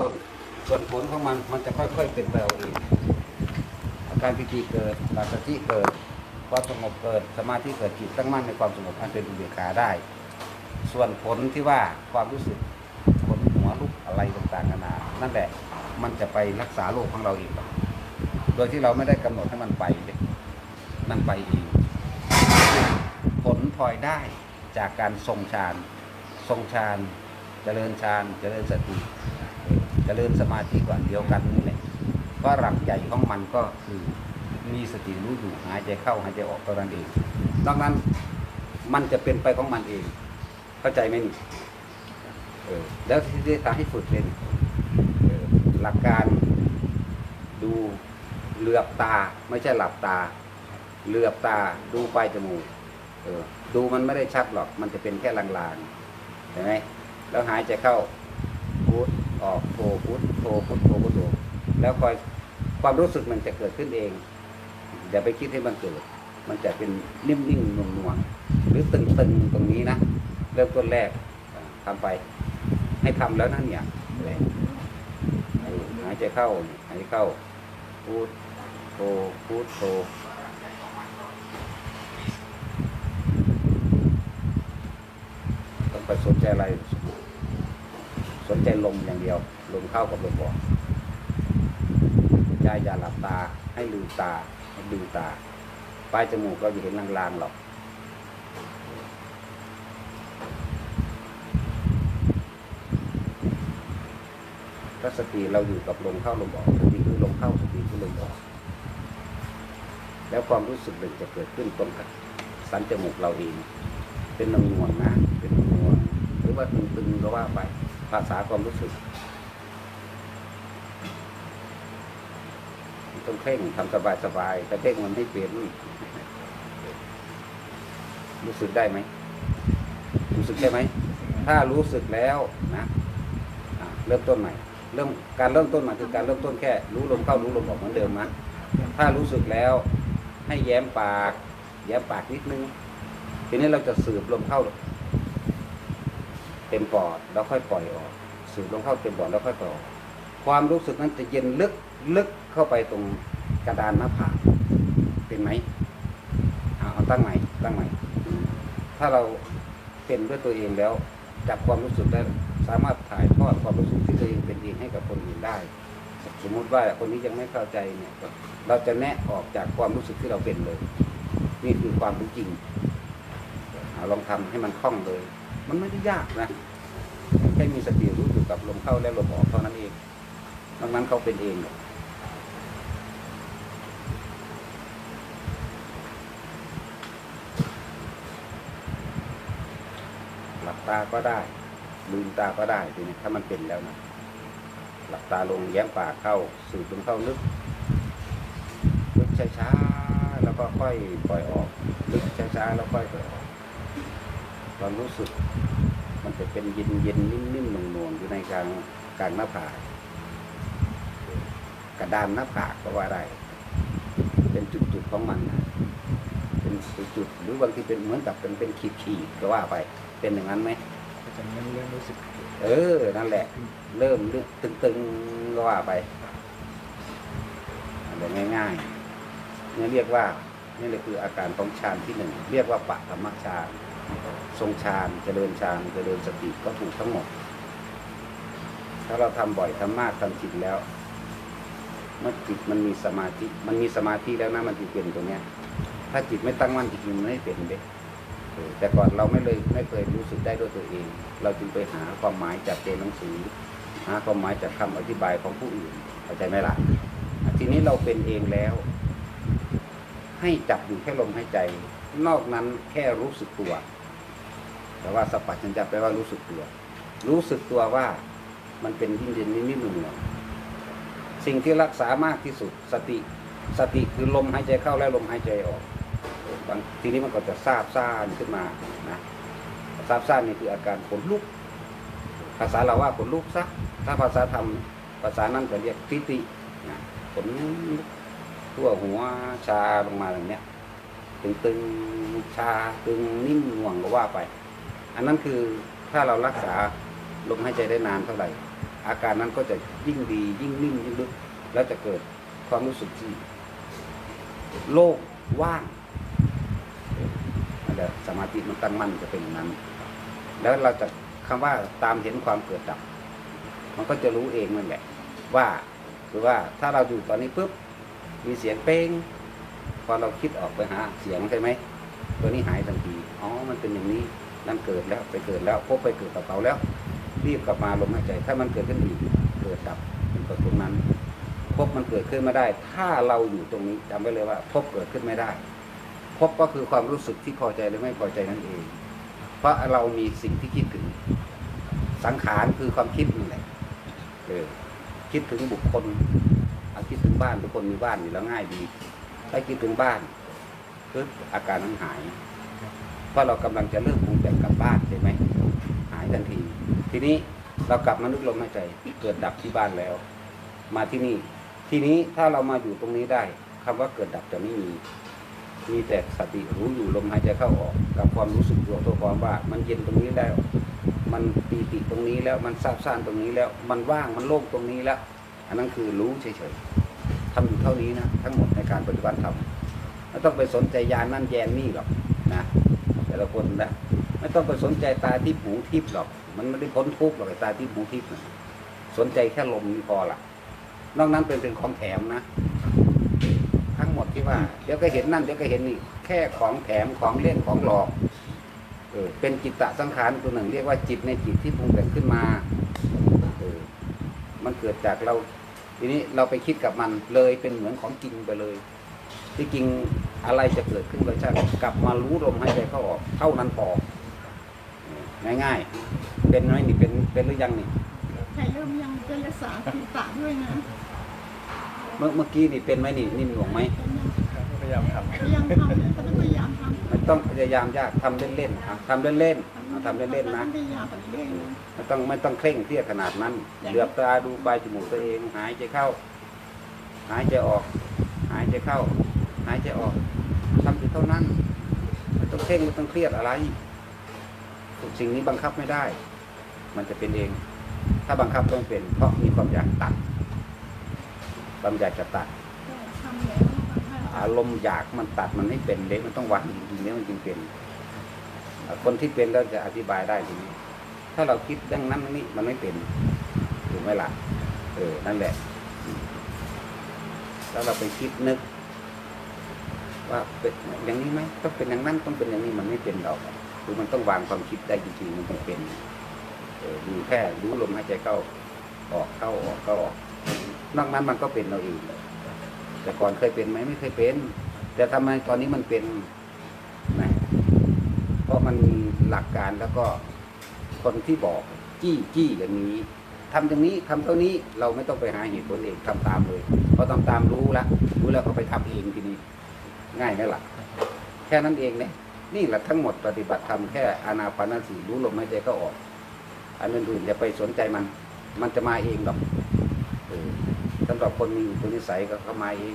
ต้นส่วนผลของมันมันจะค่อยๆเป็นไปเอาเองอาการปิติเกิดสมาธิเกิดความสงบเกิดสมาธิเกิดจิตตั้งมั่นในความสงบอันเป็นอุเบกขาได้ ส่วนผลที่ว่าความรู้สึกขนหัวลุกอะไรต่างๆนานานั่นแหละมันจะไปรักษาโรคของเราเองโดยที่เราไม่ได้กำหนดให้มันไปมันไปเองผลพลอยได้จากการทรงฌานทรงฌานเจริญฌานเจริญสติ จริญสมาธิก่อนเดียวกันนี่แหละเพราะหลักใหญ่ของมันก็คือมีสติรู้อยู่หายใจเข้าหายใจออกเท่านั้นเองนอกนั้นมันจะเป็นไปของมันเอง เข้าใจไหมนี่เออแล้วที่ที่ทำให้ฝึกเป็นหลักการดูเหลือบตาไม่ใช่หลับตาเหลือบตาดูปลายจมูกเออดูมันไม่ได้ชัดหรอก มันจะเป็นแค่ลางๆเห็นไหมแล้วหายใจเข้าพุท ออกโทพุทโทพุทโทพุทโทแล้วคอยความรู้สึกมันจะเกิดขึ้นเอง อย่าไปคิดให้มันเกิด มันจะเป็นนิ่มๆนุ่มๆหรือตึงๆตรงนี้นะ เริ่มต้นแรกทำไป ให้ทำแล้วนั่นเนี่ยไหายใจเข้าหายใจเข้าพุทโทพุทโทต้องไปสนใจอะไร สนใจลมอย่างเดียว ลมเข้ากับลมออกใจอย่าหลับตาให้ลืมตาให้ลืมตาปลายจมูกก็อยู่เห็นลางๆหรอก ถ้าสติเราอยู่กับลมเข้าลมออกสติคือลมเข้าสติคือลมออก แล้วความรู้สึกหนึ่งจะเกิดขึ้นตรงกับสันจมูกเราเอง เป็นนงวงนะ เป็นนงนวงหรือว่าตึงๆก็ว่าไป ภาษาความรู้สึก ต้องเพ่งทำสบายๆแต่เพ่งมันไม่เปลี่ยนรู้สึกได้ไหม รู้สึกได้ไหม ถ้ารู้สึกแล้วนะะเริ่มต้นใหม่ เริ่มการเริ่มต้นใหม่คือการเริ่มต้นแค่ รู้ลมเข้ารู้ลมออกเหมือนเดิมนะถ้ารู้สึกแล้ว ให้แย้มปาก แย้มปากนิดนึง ทีนี้เราจะสืบลมเข้า เต็มปอดแล้วค่อยปล่อยออกสืบลมเข้าเต็มปอดแล้วค่อยปล่อยออกความรู้สึกนั้นจะเย็นลึกลึกเข้าไปตรงกระดานหน้าผากเป็นไหมเอาตั้งใหม่ตั้งใหม่ถ้าเราเป็นด้วยตัวเองแล้วจับความรู้สึกได้สามารถถ่ายทอดความรู้สึกที่ตัวเองเป็นเองให้กับคนอื่นได้ สมมุติว่าคนนี้ยังไม่เข้าใจเนี่ยเราจะแนะออกจากความรู้สึกที่เราเป็นเลย นี่คือความรู้จริงเอาลองทำให้มันคล่องเลย มันไม่ได้ยากนะแค่มีสติรู้อยู่กับลมเข้าและลมออกเท่านั้นเองนอกนั้นเขาเป็นเองหรอกหลับตาก็ได้ ลืมตาก็ได้ทีนี้ถ้ามันเป็นแล้วนะหลับตาลงแย้มปากเข้าสูดลมเข้าลึกลึกช้าๆแล้วก็ค่อยปล่อยออก ลึกช้าๆแล้วค่อยปล่อยออก ความรู้สึก มันจะเป็นเย็นเย็นๆนิ่มๆหน่วงๆอยู่ในกลางกลางหน้าผากกระดานหน้าผากก็ว่าได้เป็นจุดๆของมันนะเป็นจุดๆหรือบางทีเป็นเหมือนกับเป็นเป็นขีดๆก็ว่าไป เป็นอย่างนั้นไหมก็จะไม่เริ่มรู้สึก เออ นั่นแหละ เริ่มลึกตึงๆก็ว่าไปอะไรง่ายๆนี่เรียกว่านี่เลยคืออาการของฌานที่หนึ่งเรียกว่าปะธรรมฌาน ทรงฌานเจริญฌานเจริญสติก็ถูกทั้งหมด ถ้าเราทำบ่อยทำมากทำจิตแล้ว เมื่อจิตมันมีสมาธิมันมีสมาธิแล้วนะมันจะเป็นตรงเนี้ย ถ้าจิตไม่ตั้งมั่นจริงๆมันไม่เป็นเด็กเออแต่ก่อนเราไม่เลยไม่เคยรู้สึกได้ด้วยตัวเอง เราจึงไปหาความหมายจากตัวหนังสือหาความหมายจากคำอธิบายของผู้อื่นเข้าใจไหมล่ะอะทีนี้เราเป็นเองแล้ว ให้จับอยู่แค่ลมหายใจ นอกนั้นแค่รู้สึกตัว แต่ว่าสัพพัญญะแปลว่ารู้สึกตัว รู้สึกตัวว่ามันเป็นยิ่งเย็นนิดๆหน่วงๆสิ่งที่รักษามากที่สุดสติสติคือลมหายใจเข้าและลมหายใจออกบางทีนี้มันก็จะซาบซ่านขึ้นมานะซาบซ่านนี่คืออาการขนลุก ภาษาเราว่าขนลุกซะถ้าภาษาธรรมภาษานั้นก็เรียกทิตินะขนทั่วหัวชาลงมาอย่างเนี้ยตึงตึงๆชาตึงนิ่มหน่วงก็ว่าไป อันนั้นคือถ้าเรารักษาลมหายใจได้นานเท่าไหร่ อาการนั้นก็จะยิ่งดียิ่งนิ่งยิ่งลึก แล้วจะเกิดความรู้สึกที่โล่งว่างนั่นแหละสมาธิมันตั้งมั่นจะเป็นอย่างนั้น แล้วเราจะคำว่าตามเห็นความเกิดดับ มันก็จะรู้เองนั่นแหละ ว่าคือว่าถ้าเราอยู่ตอนนี้ปุ๊บมีเสียงเป้งพอเราคิดออกไปหาเสียงใช่ไหมตัวนี้หายทันที อ๋อ มันเป็นอย่างนี้ นั่นเกิดแล้วไปเกิดแล้วพบไปเกิดกับเขาแล้ว รีบกลับมาลมหายใจ ถ้ามันเกิดขึ้นอีกเกิดดับเป็นตรงนั้นพบมันเกิดขึ้นไม่ได้ ถ้าเราอยู่ตรงนี้จำไว้เลยว่า พบเกิดขึ้นไม่ได้พบก็คือความรู้สึกที่พอใจหรือไม่พอใจนั่นเอง เพราะเรามีสิ่งที่คิดถึง สังขารคือความคิดนี่แหละเออคิดถึงบุคคลคิดถึงบ้านทุกคนมีบ้านอยู่แล้วง่ายดีถ้าคิดถึงบ้านคืออาการนั้นหาย เพราะเรากำลังจะเริ่มปรุงแต่งกลับบ้านใช่ไหมหายทันที ทีนี้เรากลับมานึกลมหายใจเกิดดับที่บ้านแล้ว มาที่นี่ ทีนี้ถ้าเรามาอยู่ตรงนี้ได้คำว่าเกิดดับจะไม่มี มีแต่สติรู้อยู่ลมหายใจเข้าออก กับความรู้สึกตัวตัวความว่า มันเย็นตรงนี้แล้ว มันปีติตรงนี้แล้วมันซาบซ่านตรงนี้แล้ว มันว่างมันโล่งตรงนี้แล้ว อันนั้นคือรู้เฉยๆทำอยู่เท่านี้นะทั้งหมดในการปฏิบัติธรรมไม่ต้องไปสนใจยานนั่นแยนนี่หรอกนะ ละคนนะไม่ต้องไปสนใจตาที่หูทิพย์หรอก มันไม่ได้พ้นทุกข์หรอกไอ้ตาที่หูทิพย์นะสนใจแค่ลมนี่พอละนอกนั้นเป็นเป็นของแถมนะ ทั้งหมดที่ว่า เดี๋ยวก็เห็นนั่นเดี๋ยวก็เห็นนี่แค่ของแถมของเล่นของหลอกเออเป็นจิตตะสังขารตัวหนึ่ง เรียกว่าจิตในจิตที่ปรุงแต่งขึ้นมาเออมันเกิดจากเราทีนี้เราไปคิดกับมันเลยเป็นเหมือนของจริงไปเลย ที่จริงอะไรจะเกิดขึ้นก็ช่างกลับมารู้ลมหายใจเข้าออกเท่านั้นพอเออง่ายๆ เป็นไหมนี่เป็นเป็นหรือยังนี่ใครเริ่มยังจะรักษาผิวตาด้วยนะเมื่อเมื่อกี้นี่เป็นไหมนี่นิ่มหน่วงไหมพยายามทำพยายามทำเขาต้องพยายามทำไม่ต้องพยายามยากทำเล่นๆอะทำเล่นๆอะทำเล่นๆนะพยายามแบบเล่นไม่ต้องไม่ต้องเคร่งเครียดขนาดนั้นเหลือบตาดูปลายจมูกตัวเอง หายใจเข้า หายใจออก หายใจเข้า หายใจออกทำอยู่เท่านั้นไม่ต้องเคร่งไม่ต้องเครียดอะไรสิ่งนี้บังคับไม่ได้ มันจะเป็นเอง ถ้าบังคับต้องเป็น เพราะมีความอยากตัด ความอยากจะตัด อารมณ์อยากมันตัดมันไม่เป็นเด็กมันต้องวางจริงๆเนี่ยมันจึงเป็น คนที่เป็นแล้วจะอธิบายได้ทีนี้ ถ้าเราคิดดังนั้นนี่มันไม่เป็นถูกไหมล่ะ เออ นั่นแหละ แล้วเราไปคิดนึก ว่าเป็นอย่างนี้ไหมต้องเป็นอย่างนั้นต้องเป็นอย่างนี้มันไม่เป็นหรอกคือมันต้องวางความคิดได้จริงๆมันต้องเป็นออมีแค่รู้ลมหายใจเข้าออกเข้าออกเข้าออกนอกนั้นมันก็เป็นเราเองแต่ก่อนเคยเป็นไหมไม่เคยเป็น แต่ทำไมตอนนี้มันเป็นนะเพราะมันมีหลักการแล้วก็คนที่บอกจี้จี้อย่างนี้ทำอย่างนี้ทำเท่านี้เราไม่ต้องไปหาเหตุผลเองทำตามเลยพราะทำตามรู้ละรู้แล้วก็ไปทำเองทีนี้ ง่ายไหมล่ะ แค่นั้นเองเนี่ยนี่แหละทั้งหมดปฏิบัติธรรมแค่อานาปานสติรู้ลมหายใจก็ออก อันอื่นๆอย่าไปสนใจมัน มันจะมาเองหรอกสำหรับคนมีอุปนิสัยก็เข้ามาเอง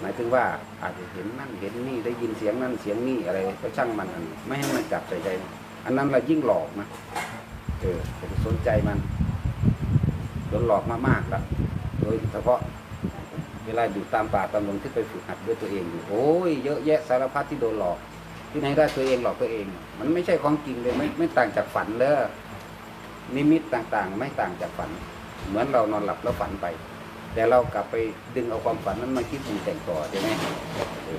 หมายถึงว่าอาจจะเห็นนั่นเห็นนี่ได้ยินเสียงนั่นเสียงนี่อะไรก็ช่างมันอันนี้ไม่ให้มันจับใส่ใจ อันนั้นเรายิ่งหลอกนะเออจะไปสนใจมันโดนหลอกมามากละโดยเฉพาะ เวลาอยู่ตามป่าตามดงที่ไปฝึกหัดด้วยตัวเองอยู่โอ้ยเยอะแยะสารพัดที่โดนหลอกที่ไหนได้ตัวเองหลอกตัวเอง มันไม่ใช่ของจริงเลยไม่ไม่ต่างจากฝันเลยนิมิตต่างๆ ไม่ต่างจากฝัน เหมือนเรานอนหลับแล้วฝันไป แต่เรากลับไปดึงเอาความฝันนั้นมาคิดปรุงแต่งต่อใช่ไหม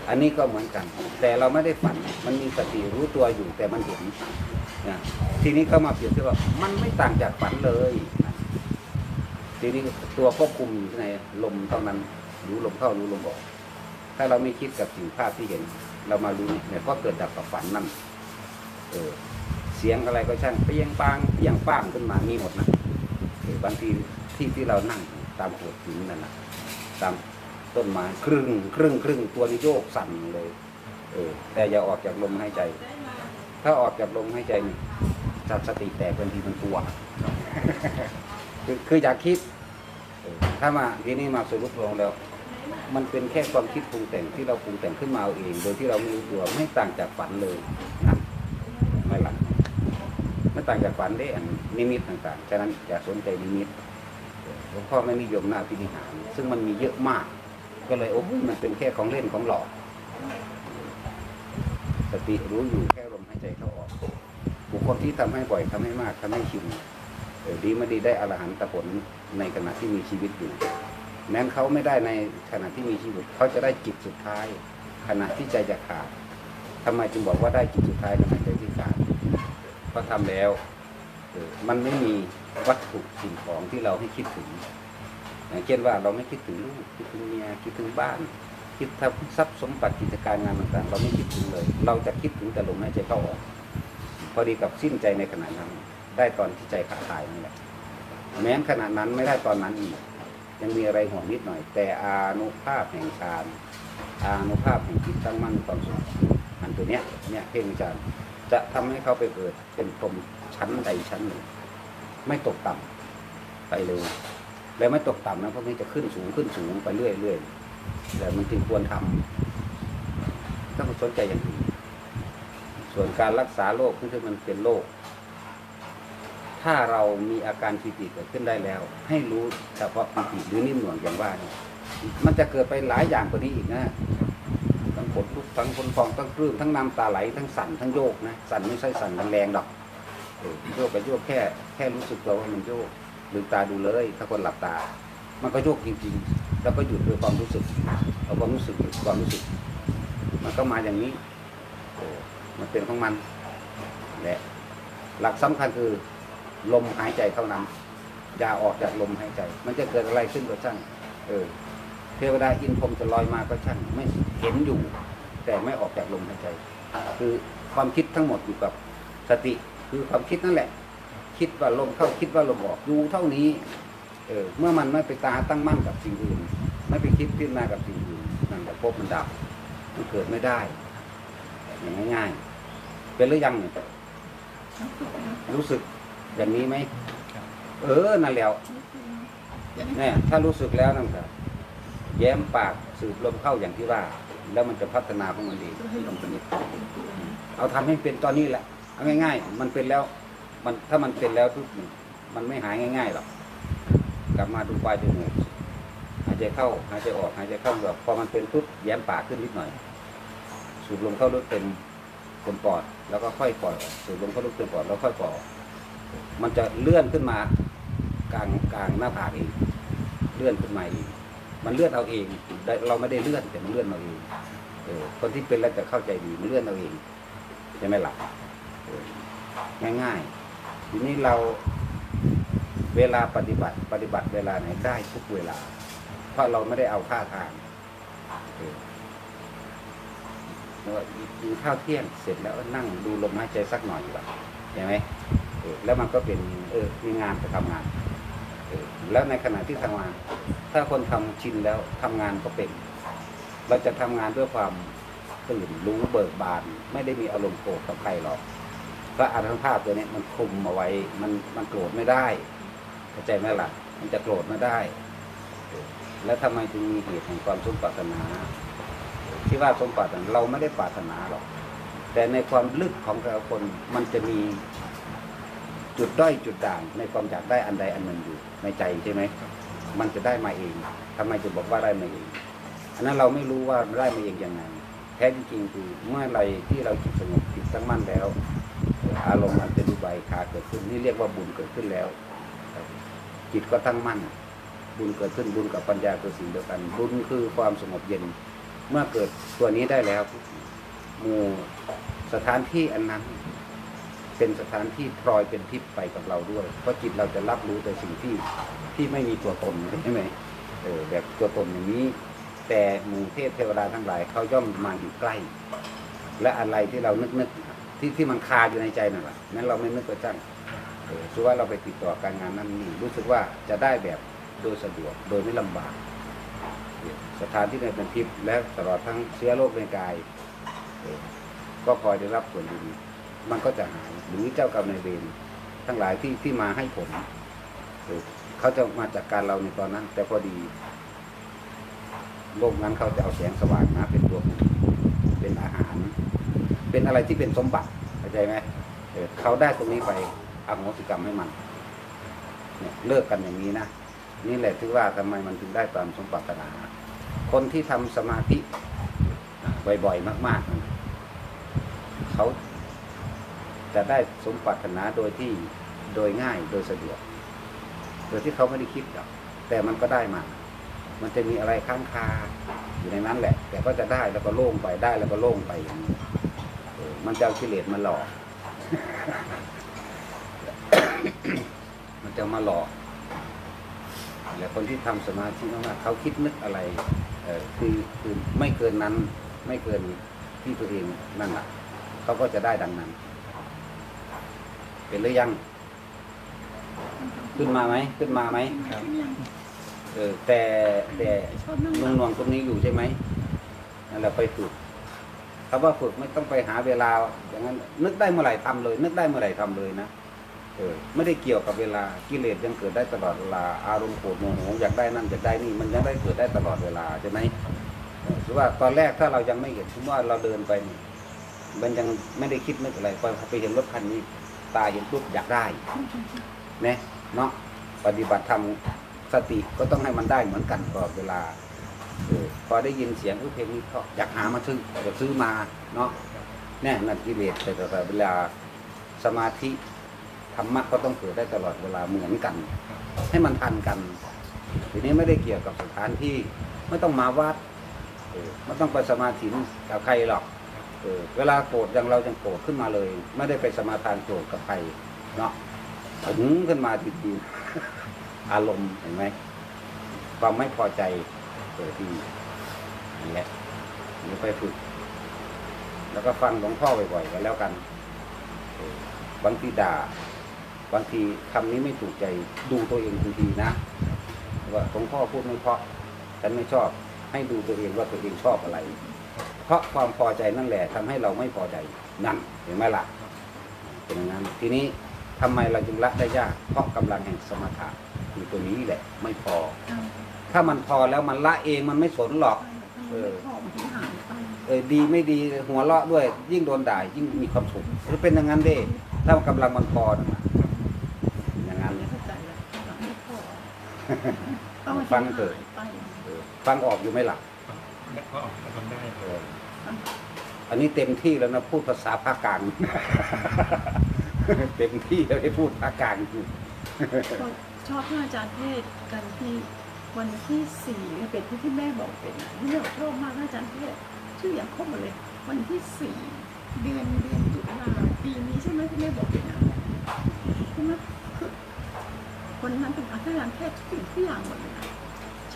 อันนี้ก็เหมือนกัน แต่เราไม่ได้ฝันมันมีสติรู้ตัวอยู่แต่มันเห็นนะทีนี้ก็มาเปรียบเทียบว่ามันไม่ต่างจากฝันเลยทีนี้ตัวควบคุมอยู่ที่ไหนลมเท่านั้น รู้ลมเข้ารู้ลมออก ถ้าเราไม่คิดกับสิ่งภาพที่เห็น เรามารู้เนี่ยก็เกิดดับกับฝันนั่นเออเสียงอะไรก็ช่างเปียงปางเปียงป้างขึ้นมามีหมดนะเออบางทีที่ที่เรานั่งตามโขดหินนั่นนะตามต้นไม้ครึ่งครึ่งครึ่งตัวนี้โยกสั่นเลย เออ แต่อย่าออกจากลมหายใจ ถ้าออกจากลมหายใจนี่จับสติแตกบางทีมันกลัวคือคืออยากคิดเออถ้ามาทีนี้มาสรุปลงแล้ว มันเป็นแค่ความคิดปรุงแต่งที่เราปรุงแต่งขึ้นมาเอาเอง โดยที่เราไม่รู้ตัวไม่ต่างจากฝันเลยนะไม่หลักไม่ต่างจากฝันได้อันนิมิตต่างๆฉะนั้นอย่าสนใจนิมิตหลวงพ่อไม่นิยมหน้าพินิหาร ซึ่งมันมีเยอะมาก ก็เลยโอ้ยมันเป็นแค่ของเล่นของหลอกสติรู้อยู่แค่ลมหายใจเข้าออกบุคคลที่ทำให้บ่อยทำให้มากทำให้ชินเอดีไม่ดีได้อรหันตผลในขณะที่มีชีวิตอยู่ แม้นเขาไม่ได้ในขณะที่มีชีวิต เขาจะได้จิตสุดท้าย ขณะที่ใจจะขาดทำไมจึงบอกว่าได้จิตสุดท้ายขณะใจที่ขาดเพราะทำแล้วมันไม่มีวัตถุสิ่งของที่เราให้คิดถึงอย่างเช่นว่าเราไม่คิดถึงลูกคิดถึงเมียคิดถึงบ้าน คิดทำทรัพย์สมบัติกิจการงานต่างๆ เราไม่คิดถึงเลย เราจะคิดถึงแต่ลมหายใจเข้าออกพอดีกับสิ้นใจในขณะนั้น ได้ตอนที่ใจขาดตายนั่แหละแม้นขณะนั้นไม่ได้ตอนนั้นอีก ยังมีอะไรห่วงนิดหน่อย แต่อานุภาพแห่งฌานอานุภาพแห่งจิตตั้งมั่นความสุขอันตัวเนี้ยเนี่ยเพ่งฌานจะทำให้เขาไปเกิดเป็นพรมชั้นใดชั้นหนึ่ง ไม่ตกต่ำไปเร็วแล้วไม่ตกต่ำนะเพราะมันจะขึ้นสูงขึ้นสูงไปเรื่อยเรื่อยแต่มันจึงควรทำต้องสนใจอย่างอื่นส่วนการรักษาโรคที่มันเป็นโรค ถ้าเรามีอาการปีติเกิดขึ้นได้แล้ว ให้รู้เฉพาะปีติหรือนิ่มหน่วงอย่างว่าเนี่ยมันจะเกิดไปหลายอย่างกว่านี้อีกนะทั้งขนลุกทั้งคนฟองทั้งปลื้มทั้งน้ำตาไหลทั้งสั่นทั้งโยกนะสั่นไม่ใช่สั่นแรงๆดอกโยกไปโยกแค่แค่รู้สึกตัวว่ามันโยกลืมตาดูเลย ถ้าคนหลับตา มันก็โยกจริงๆแล้วก็หยุดด้วยความรู้สึกเอาความรู้สึกหยุดความรู้สึก มันก็มาอย่างนี้มันเป็นของมันแหละหลักสำคัญคือ ลมหายใจเท่านั้น อย่าออกจากลมหายใจ มันจะเกิดอะไรขึ้นก็ช่างเออเทวดาอินพรมจะลอยมาก็ช่างไม่เห็นอยู่ แต่ไม่ออกจากลมหายใจ คือความคิดทั้งหมดอยู่กับสติคือความคิดนั่นแหละ คิดว่าลมเข้าคิดว่าลมออกอยู่เท่านี้เออเมื่อมันไม่ไปตาตั้งมั่นกับสิ่งอื่น ไม่ไปคิดพิจารณากับสิ่งอื่นนั่นแหละภพมันดับมันเกิดไม่ได้อย่างง่ายๆเป็นหรือยังรู้สึก อย่างนี้ไหมครับเออนั่นแหล้วเนี่ยถ้ารู้สึกแล้วนั่นก็แย้มปากสูบลมเข้าอย่างที่ว่า แล้วมันจะพัฒนาของมันเองลงไปนิดเอาทำให้เป็นตอนนี้แหละเอาง่าย ๆ มันเป็นแล้ว มันถ้ามันเป็นแล้วทุกอย่างมันไม่หายง่ายๆหรอกกลับมาดูปลายจมูกหายใจเข้าหายใจออกหายใจเข้าแบบพอมันเป็นปุ๊บแย้มปากขึ้นนิดหน่อย สูบลมเข้าลึกเต็มเต็มปอด แล้วก็ค่อยปล่อยออกสูบลมเข้าลึกเต็มปอดแล้วค่อยปล่อยออก มันจะเลื่อนขึ้นมากลางกลางหน้าผากเอง เลื่อนขึ้นมาเองมันเลื่อนเอาเองเราไม่ได้เลื่อนแต่มันเลื่อนเอาเองเออคนที่เป็นแล้วจะเข้าใจดีมันเลื่อนเอาเองใช่ไหมล่ะง่ายๆทีนี้เราเวลาปฏิบัติ ปฏิบัติเวลาไหนได้ทุกเวลา เพราะเราไม่ได้เอาท่าทางเออแล้วกินข้าวเที่ยงเสร็จแล้วนั่งดูลมหายใจสักหน่อยดีกว่าเห็นไหม แล้วมันก็เป็นเออมีงานจะทำงานเออแล้วในขณะที่ทำงาน ถ้าคนทำชินแล้วทำงานก็เป็น เราจะทำงานด้วยความตื่นรู้เบิกบาน ไม่ได้มีอารมณ์โกรธกับใครหรอกพระอนุภาพตัวนี้มันคุมเอาไว้มันมันโกรธไม่ได้เข้าใจไหมล่ะ มันจะโกรธไม่ได้ออแล้วทำไมจึงมีเหตุแห่งความสมปรารถนา ที่ว่าสมปรารถนาเราไม่ได้ปรารถนาหรอกแต่ในความลึกของแต่ละคนมันจะมี จุดด้อยจุดด่างในความอยากได้อันใดอันหนึ่งอยู่ในใจใช่ไหม มันจะได้มาเองทำไมจะบอกว่าได้มาเอง อันนั้นเราไม่รู้ว่าได้มาเองยังไง แท้จริงคือเมื่อไรที่เราจิตสงบจิตตั้งมั่นแล้ว อารมณ์อันเป็นอุบายขาเกิดขึ้นนี่เรียกว่าบุญเกิดขึ้นแล้ว จิตก็ตั้งมั่น บุญเกิดขึ้นบุญกับปัญญาคือสิ่งเดียวกัน บุญคือความสงบเย็น เมื่อเกิดตัวนี้ได้แล้ว หมู่สถานที่อันนั้น เป็นสถานที่พลอยเป็นทิพย์ไปกับเราด้วย เพราะจิตเราจะรับรู้แต่สิ่งที่ที่ไม่มีตัวตนใช่ไหมเออแบบตัวตนอย่างนี้ แต่หมู่เทพเทวดาทั้งหลายเขาย่อมมาอยู่ใกล้ และอะไรที่เรานึกนึกที่ที่มันคาอยู่ในใจนั่นแหละนั้นเราไม่นึกก็ช่างเออคือว่าเราไปติดต่อการงานนั้นนี่รู้สึกว่าจะได้แบบโดยสะดวกโดยไม่ลำบาก สถานที่ในเป็นทิพย์และตลอดทั้งเชื้อโรคในกาย ก็คอยได้รับส่วนดี มันก็จะหายหรือเจ้ากรรมนายเวรทั้งหลายที่ที่มาให้ผลเขาจะมาจากการเราในตอนนั้น แต่พอดีโลกนั้นเขาจะเอาแสงสว่างมาเป็นตัวเป็นอาหาร เป็นอะไรที่เป็นสมบัติเข้าใจไหมเขาได้ตรงนี้ไปอโหสิกรรมให้มันเนี่ยเลิกกันอย่างนี้นะนี่แหละที่ว่าทำไมมันถึงได้ตามสมปรารถนา คนที่ทำสมาธิบ่อยๆมากๆ เขา จะได้สมปรารถนาโดยที่โดยง่ายโดยสะดวก โดยที่เขาไม่ได้คิดหรอกแต่มันก็ได้มา มันจะมีอะไรค้างคาอยู่ในนั้นแหละ แต่ก็จะได้แล้วก็โล่งไปได้แล้วก็โล่งไปอย่างนี้มันจะเอากิเลสมาหลอก มันจะมาหลอกแล้วคนที่ทำสมาธิมากๆเขาคิดนึกอะไรเออคือคือไม่เกินนั้น ไม่เกินที่ตัวเองนั่นแหละเขาก็จะได้ดังนั้น เป็นหรือยัง ขึ้นมาไหมขึ้นมาไหมขึ้นยังเออแต่แต่ชอบนั่งหลุลังบนวงตรงนี้อยู่ใช่ไหมนั่นแหละไปฝึกคำว่าฝึกไม่ต้องไปหาเวลา อย่างนั้น นึกได้เมื่อไหร่ทำเลย นึกได้เมื่อไหร่ทำเลยนะเออไม่ได้เกี่ยวกับเวลากิเลสยังเกิดได้ตลอดเวลาอารมณ์โกรธโมโหอยากได้นั่นอยากได้นี่มันยังได้เกิดได้ตลอดเวลาใช่ไหมเออถือว่าตอนแรกถ้าเรายังไม่เห็นถือว่าเราเดินไปนี่มันยังไม่ได้คิดนึกอะไรพอไปเห็นรถคันนี้ ตาเห็นปุ๊บอยากได้เนี่ยเนาะปฏิบัติธรรมสติก็ต้องให้มันได้เหมือนกันตลอดเวลาเออพอได้ยินเสียงเพลงนี้ก็อยากหามาซื้อก็ซื้อมาเนาะเนี่ยนั่นกิเลสแต่ตลอดเวลาสมาธิธรรมะก็ต้องเกิดได้ตลอดเวลาเหมือนกัน ให้มันทันกันทีนี้ไม่ได้เกี่ยวกับสถานที่ไม่ต้องมาวัดไม่ต้องไปสมาธิกับใครหรอก เออเวลาโกรธอย่างเรายังโกรธขึ้นมาเลย ไม่ได้ไปสมาทานโกรธกับใครเนาะถึงขึ้นมาทีๆอารมณ์เห็นไหมความไม่พอใจเกิดที่นี่แหละนี่ไปฝึก แล้วก็ฟังหลวงพ่อบ่อยๆกันแล้วกันบางทีด่า บางทีคำนี้ไม่ถูกใจดูตัวเองทีนะว่าหลวงพ่อพูดไม่เพราะฉันไม่ชอบ ให้ดูตัวเองว่าตัวเองชอบอะไร เพราะความพอใจนั่นแหละทำให้เราไม่พอใจนั่นเห็นไหมล่ะเป็นอย่างนั้นทีนี้ทำไมเราจึงละได้ยาก เพราะกำลังแห่งสมถะคือตัวนี้แหละ ไม่พอ ถ้ามันพอแล้วมันละเองมันไม่สนหรอก เออพอบางทีหายไปเออดีไม่ดีหัวเราะด้วย ยิ่งโดนด่ายิ่งมีความสุขหรือเป็นอย่างนั้นเด้ถ้ากำลังมันพอนะอย่างนั้นเข้าใจแล้วไม่พอต้องฟังเถอะไปเออฟังออกอยู่ไหมล่ะก็ออกมาทำได้เออ อันนี้เต็มที่แล้วนะพูดภาษาภาคกลาง เต็มที่แล้วได้พูดภาคกลางอยู่ชอบท่านอาจารย์เทศกันที่วันที่สี่เป็นที่ที่แม่บอกเป็นอะที่แม่บอกชอบมากท่านอาจารย์เทศชื่ออย่างครบหมดเลย วันที่สี่เดือนเดือนตุลาปีนี้ใช่ไหมที่แม่บอกเป็นอะใช่ไหมคือวันนั้นเป็นอาจารย์เทศทุกสิ่งทุกอย่างหมดเลย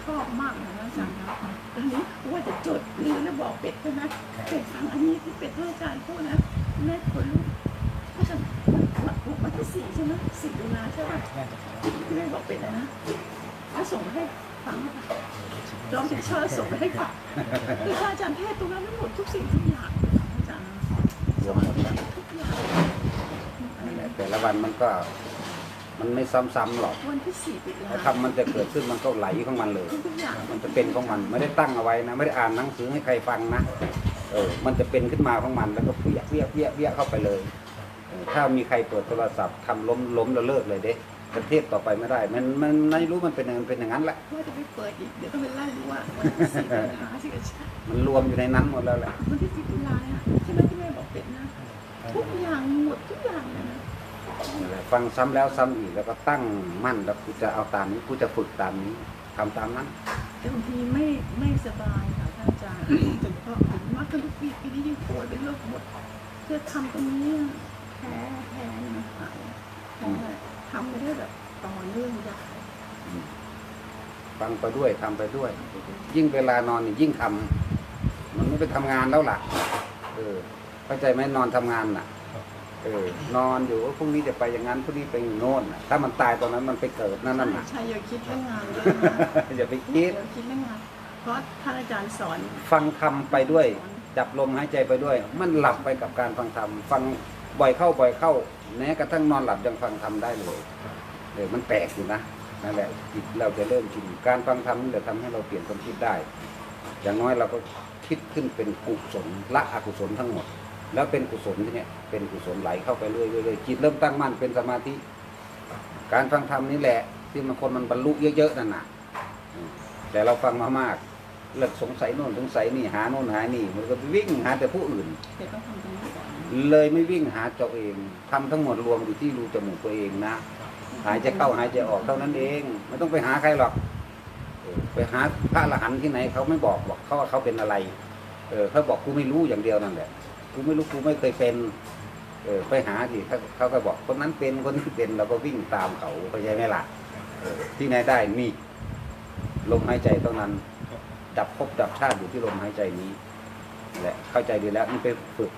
ชอบมากเลยนะอาจารย์นะตอนนี้ว่าจะจดนี่แล้วบอกเป็ดใช่ไหมเป็ดฟังอันนี้ที่เป็ดท่านอาจารย์พูดนะแม่คนลุกพระอาจารย์วันที่สี่ใช่ไหมสี่ตุลาใช่ป่ะน่าจะที่แม่บอกเป็นอะไรนะแล้วส่งให้ฟังลองถึงเชิญส่งไปให้ฟังคือพระอาจารย์เทศน์ตรงนั้นทั้งหมดทุกสิ่งทุกอย่างอาจารย์รวมหมดแล้วทุกอย่างนั่นแหละแต่ละวันมันก็ มันไม่ซ้ำๆหรอกวันที่สี่ตุลาถ้าทำมันจะเกิดขึ้นมันก็ไหลของมันเลย ทุกอย่างมันจะเป็นของมันไม่ได้ตั้งเอาไว้นะ ไม่ได้อ่านหนังสือให้ใครฟังนะเออมันจะเป็นขึ้นมาของมันแล้วก็เปี้ยเปี้ยเปี้ยเปี้ยเข้าไปเลยเออถ้ามีใครเปิดโทรศัพท์ทำล้มล้มแล้วเลิกเลยเด้ประเทศต่อไปไม่ได้ มันมันไม่รู้มันเป็นอย่างนั้นเป็นอย่างนั้นแหละ ว่าจะไปเปิดอีกเดี๋ยวต้องไปไล่ดูว่าวันที่สี่ตุลาที่กระชามันรวมอยู่ในนั้นหมดแล้วแหละ วันที่สี่ตุลาเนี่ยใช่ไหมที่แม่บอกเป็นนะทุกอย่างหมดทุกอย่างเลยนะนั่นแหละ ฟังซ้ำแล้วซ้ำอีกแล้วก็ตั้งมั่นแล้วกูจะเอาตามนี้กูจะฝึกตามนี้ทำตามนั้นบางทีไม่ไม่สบายค่ะท่านอาจารย์ถึงก็ถึงมากขึ้นทุกปีปีนี้ยิ่งป่วยเป็นโรคหมดคือทำตรงนี้แพ้แพ้เนี่หายทำไม่ได้แบบต่อเนื่องยาวฟังไปด้วยทำไปด้วย ยิ่งเวลานอนนี่ยิ่งทำมันไม่ไปทำงานแล้วล่ะ เออเข้าใจไหมนอนทำงานน่ะ เออนอนอยู่ว่าพรุ่งนี้จะไปอย่างนั้นพรุ่งนี้ไปอย่างโน่นน่ะถ้ามันตายตอนนั้นมันไปเกิดนั่นนั่นน่ะ ใช่อย่าคิดเรื่องงานเลยนะอย่าไปอคิดย่าคิดเรื่องงานเพราะท่านอาจารย์สอนฟังธรรมไปด้วยจับลมหายใจไปด้วย มันหลับไปกับการฟังธรรมฟังบ่อยเข้าบ่อยเข้าแม้กระทั่งนอนหลับยังฟังธรรมได้เลยเออมันแปลกอยู่นะนั่นแหละจิตเราจะเริ่มชินการฟังธรรมนี่แหละทำให้เราเปลี่ยนความคิดได้ อย่างน้อยเราก็คิดขึ้นเป็นกุศลละอกุศลทั้งหมด แล้วเป็นกุศลที่เนี่ยเป็นกุศลไหลเข้าไปเรื่อยๆจิตเริ่มตั้งมั่นเป็นสมาธิ การฟังธรรมนี่แหละ ที่มันคนมันบรรลุเยอะๆนั่นน่ะแต่เราฟังมามากเลิกสงสัยโน่นสงสัยนี่หาโน่นหานี่มันก็ไปวิ่งหาแต่ผู้อื่น เลยไม่วิ่งหาตัวเองทำทั้งหมดรวมอยู่ที่รูจมูกตัวเองนะหายใจเข้าหายใจออกเท่านั้นเอง ไม่ต้องไปหาใครหรอก ไปหาพระอรหันต์ที่ไหนเขาไม่บอกบอกเขาว่าเขาเป็นอะไร เออเขาบอกกูไม่รู้อย่างเดียวนั่นแหละ กูไม่รู้กูไม่เคยเป็น เออไปหาดิเขาเขาก็บอกคนนั้นเป็นคนนี้เป็นเราก็วิ่งตามเขาเข้าใจไหมล่ะเออที่ไหนได้นี่ลมหายใจเท่านั้น ดับภพดับชาติอยู่ที่ลมหายใจนี้แหละเข้าใจดีแล้วนี่ไปฝึก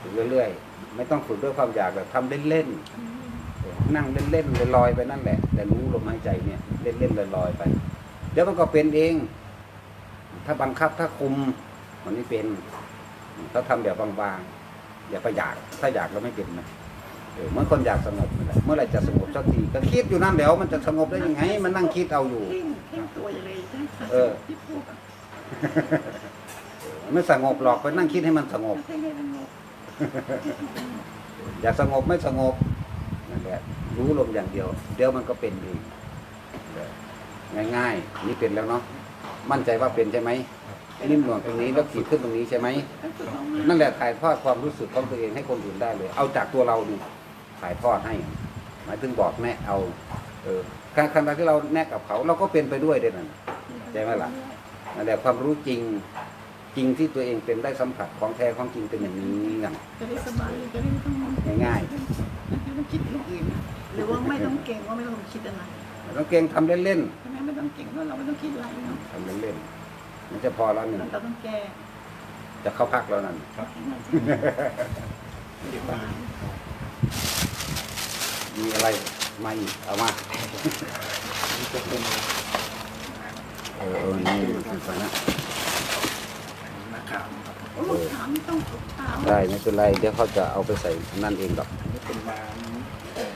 ฝึกเรื่อยๆไม่ต้องฝึกด้วยความอยากแบบทำเล่นๆนั่งเล่นๆลอยๆไปนั่นแหละ แต่รู้ลมหายใจเนี่ยเล่นๆลอยๆไปเดี๋ยวมันก็เป็นเอง ถ้าบังคับถ้าคุมมันไม่เป็น ถ้าทำแบบบางๆอย่าไปอยากถ้าอยากเราไม่เป็นนะเออเมื่อคนอยากสงบนั่นแหละเมื่อไหรจะสงบสักทีก็คิดอยู่นั่นเดี๋ยวมันจะสงบได้ยังไง มันนั่งคิดเอาอยู่เพ่งเพ่งตัวอย่างเลยใช่ไหมเออที่พูดอะไม่สงบหรอกไปนั่งคิดให้มันสงบเพ่งให้สงบ อยากสงบไม่สงบนั่นแหละรู้ลมอย่างเดียว เดี๋ยวมันก็เป็นเองง่ายๆนี่เป็นแล้วเนาะมั่นใจว่าเป็นใช่ไหม นิ่มหน่วงตรงนี้แล้วขีดขึ้นตรงนี้ใช่ไหมก็คือเอามานั่นแหละถ่ายทอดความรู้สึกของตัวเองให้คนอื่นได้เลย เอาจากตัวเรานี่ถ่ายทอดให้ หมายถึงบอกแนะเอา เออการขณะที่เราแนะกับเขา เราก็เป็นไปด้วยเด้วยนั่นใช่ไหมล่ะนั่นแหละความรู้จริงจริงที่ตัวเองเป็นได้สัมผัสของแท้ของจริงเป็นอย่างนี้นั่นจะได้สบายจะได้ไม่ต้องง่ายไม่ต้องคิดเรื่องอื่นนะหรือว่าไม่ต้องเก่งว่าไม่ต้องคิดอะไรๆต้องเก่งทำเล่นใช่ไหมไม่ต้องเก่งว่าเราไม่ต้องคิดอะไรเนาะๆทำเล่นๆ มันจะพอแล้วหนึ่งเราต้องแก้จะเข้าพักแล้วนั่นมีอะไรมาอีกเอามานี่จะเป็นเออเออนี่คือไปนะหน้าขาวครับโอ้ถามไม่ต้องถามได้ไม่เป็นไรเดี๋ยวเขาจะเอาไปใส่นั่นเองหรอกอันนี้เป็นน้ำเอ่อ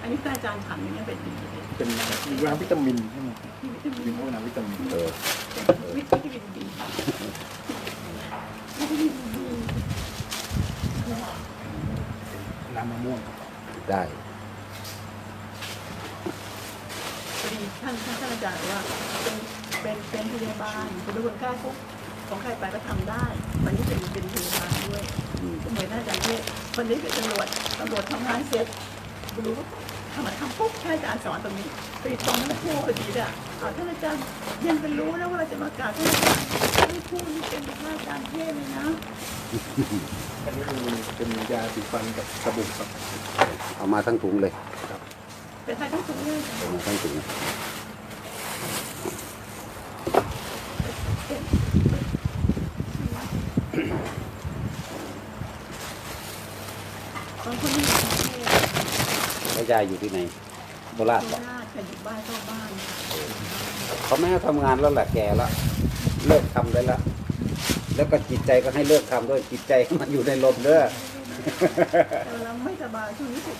อันนี้อาจารย์ทำอย่างนี้เป็นดี เลยเป็นน้ำวิตามินใช่ไหมครับที่วิตามิเป็นนพวกน้ำวิตามินเออวิตามินดีวิตามินดีน้ำมะม่วงครับได้พอดีท่านท่านอาจารย์ว่าเป็นเป็นเป็นพยาบาลคุณดูคนไข้พวกของใครไปก็ทำได้วันนี้เป็นเป็นพยาบาลด้วยอืมเหมือนอาจารย์เทศวันนี้เป็นตำรวจตำรวจทำงานเสร็จรู้ทำ มาทำปุ๊บท่านอาจารย์สอนตรงนี้ไปตรงนั้นพูดพอดีอะเอาท่านอาจารย์ยังเป็นรู้นะว่าเราจะมากราบท่านอาจารย์ไม่พูดนี่เป็นพระอาจารย์เทศเลยนะอันนี้เป็นเป็นยาสีฟันกับสบู่ครับเอามาทั้งถุงเลยเป็นใครต้องสูงเลยเอามาทั้งถุง บางคนที่อยู่กรุงเทพ แล้ว ยายอยู่ที่ไหนโคราชโคบอกราชค่ะอยู่บ้านก็บ้านเขาไม่ให้ทำงานแล้วแหละแก่แล้วเลิกทำได้แล้วแล้วก็จิตใจก็ให้เลิกทำด้วยจิตใจให้มันอยู่ในลมเด้อแต่เวลาไม่สบายช่วงนี้สึก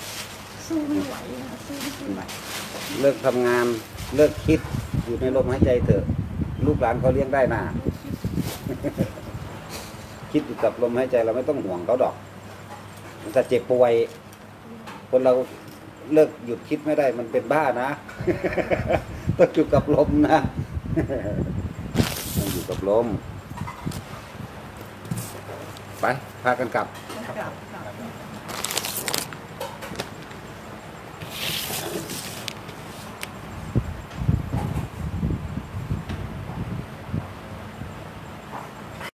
สู้ไม่ไหวนะสู้ไม่ไหวเลิกทำงานเลิกคิดอยู่ในลมหายใจเถอะ ลูกหลานเขาเลี้ยงได้นะคิดอยู่กับลมหายใจเราไม่ต้องห่วงเขาดอกมันจะเจ็บป่วย คนเรา เลิกหยุดคิดไม่ได้มันเป็นบ้านะ ต้องอยู่กับลมนะต้องอยู่กับลม ไปพากันกลับกลับ